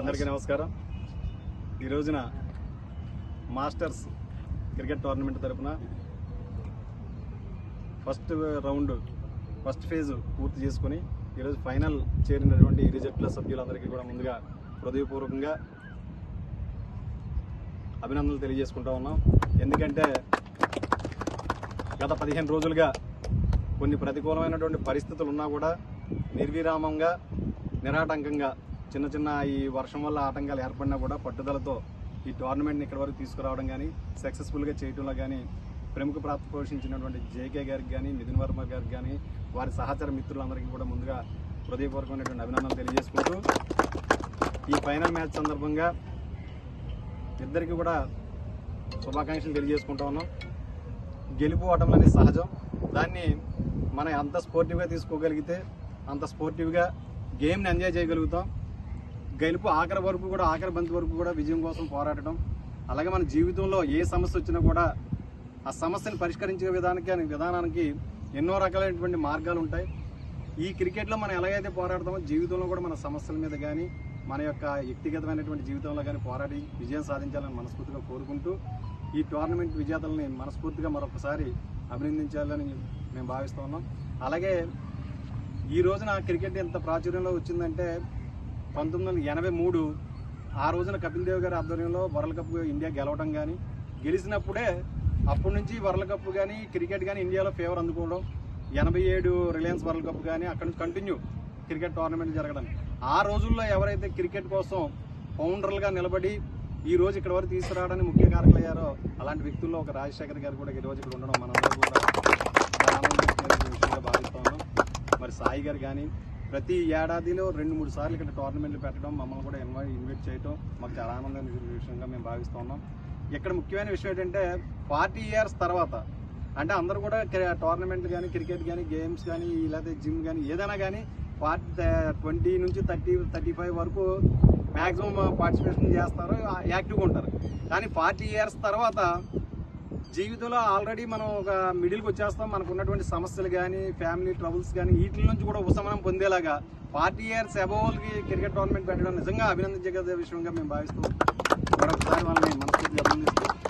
అందరికీ నమస్కారం. ఈ రోజున మాస్టర్స్ క్రికెట్ టోర్నమెంట్ తరపున ఫస్ట్ రౌండ్ ఫస్ట్ ఫేజ్ పూర్తి చేసుకొని ఈరోజు ఫైనల్ చేరినటువంటి ఇరు జట్ల సభ్యులందరికీ కూడా ముందుగా హృదయపూర్వకంగా అభినందనలు తెలియజేసుకుంటా ఉన్నాం. ఎందుకంటే గత పదిహేను రోజులుగా కొన్ని ప్రతికూలమైనటువంటి పరిస్థితులు ఉన్నా కూడా నిర్విరామంగా నిరాటంకంగా చిన్న చిన్న ఈ వర్షం వల్ల ఆటంకాలు ఏర్పడినా కూడా పట్టుదలతో ఈ టోర్నమెంట్ని ఇక్కడి వరకు తీసుకురావడం కానీ సక్సెస్ఫుల్గా చేయటంలో కానీ ప్రముఖ ప్రాప్తి పోషించినటువంటి జేకే గారికి కానీ నితిన్ వర్మ గారికి కానీ వారి సహచర మిత్రులందరికీ కూడా ముందుగా హృదయపూర్వకమైనటువంటి అభినందనలు తెలియజేసుకుంటూ ఈ ఫైనల్ మ్యాచ్ సందర్భంగా ఇద్దరికి కూడా శుభాకాంక్షలు తెలియజేసుకుంటా ఉన్నాం. గెలుపు ఓటములు అనేది సహజం. దాన్ని మనం ఎంత స్పోర్టివ్గా తీసుకోగలిగితే అంత స్పోర్టివ్గా గేమ్ని ఎంజాయ్ చేయగలుగుతాం. గెలుపు ఆఖరి వరకు కూడా ఆఖరి బంతి వరకు కూడా విజయం కోసం పోరాడటం అలాగే మన జీవితంలో ఏ సమస్య వచ్చినా కూడా ఆ సమస్యను పరిష్కరించే విధానానికి విధానానికి ఎన్నో రకాలైనటువంటి మార్గాలు ఉంటాయి. ఈ క్రికెట్లో మనం ఎలాగైతే పోరాడతామో జీవితంలో కూడా మన సమస్యల మీద కానీ మన యొక్క వ్యక్తిగతమైనటువంటి జీవితంలో కానీ పోరాడి విజయం సాధించాలని మనస్ఫూర్తిగా కోరుకుంటూ ఈ టోర్నమెంట్ విజేతలని మనస్ఫూర్తిగా మరొకసారి అభినందించాలని మేము భావిస్తూ ఉన్నాం. అలాగే ఈ రోజున క్రికెట్ ఎంత ప్రాచుర్యంలో వచ్చిందంటే పంతొమ్మిది వందల ఎనభై మూడు ఆ రోజున కపిల్ దేవ్ గారి ఆధ్వర్యంలో వరల్డ్ కప్ ఇండియా గెలవడం కానీ గెలిచినప్పుడే అప్పటి నుంచి వరల్డ్ కప్ కానీ క్రికెట్ కానీ ఇండియాలో ఫేవర్ అందుకోవడం ఎనభై ఏడు రిలయన్స్ వరల్డ్ కప్ కానీ అక్కడ నుంచి కంటిన్యూ క్రికెట్ టోర్నమెంట్ జరగడం ఆ రోజుల్లో ఎవరైతే క్రికెట్ కోసం ఫౌండర్లుగా నిలబడి ఈ రోజు ఇక్కడ వరకు తీసుకురావడానికి ముఖ్య కారకులు అయ్యారో అలాంటి వ్యక్తుల్లో ఒక రాజశేఖర్ గారు కూడా ఈ రోజు ఇక్కడ ఉండడం మనందరూ కూడా చాలా భావిస్తా ఉన్నాం. మరి సాయి గారు కానీ ప్రతి ఏడాదిలో రెండు మూడు సార్లు ఇక్కడ టోర్నమెంట్లు పెట్టడం మమ్మల్ని కూడా ఇన్వైట్ ఇన్వైట్ చేయడం మాకు చాలా ఆనందమైన విషయంగా మేము భావిస్తూ ఉన్నాం. ఇక్కడ ముఖ్యమైన విషయం ఏంటంటే ఫార్టీ ఇయర్స్ తర్వాత అంటే అందరూ కూడా టోర్నమెంట్ కానీ క్రికెట్ కానీ గేమ్స్ కానీ లేకపోతే జిమ్ కానీ ఏదైనా కానీ ఫార్టీ ట్వంటీ నుంచి థర్టీ థర్టీ ఫైవ్ వరకు మ్యాక్సిమం పార్టిసిపేషన్ చేస్తారు యాక్టివ్గా ఉంటారు. కానీ ఫార్టీ ఇయర్స్ తర్వాత జీవితంలో ఆల్రెడీ మనం ఒక మిడిల్కి వచ్చేస్తాం. మనకు ఉన్నటువంటి సమస్యలు కానీ ఫ్యామిలీ ట్రబుల్స్ కానీ వీటి నుంచి కూడా ఉపశమనం పొందేలాగా ఫార్టీ ఇయర్స్ అబోవ్కి క్రికెట్ టోర్నమెంట్ పెట్టడం నిజంగా అభినందించగల విషయంగా మేము భావిస్తూ మరొకసారి వాళ్ళని మనస్ఫూర్తిగా అభినందిస్తూ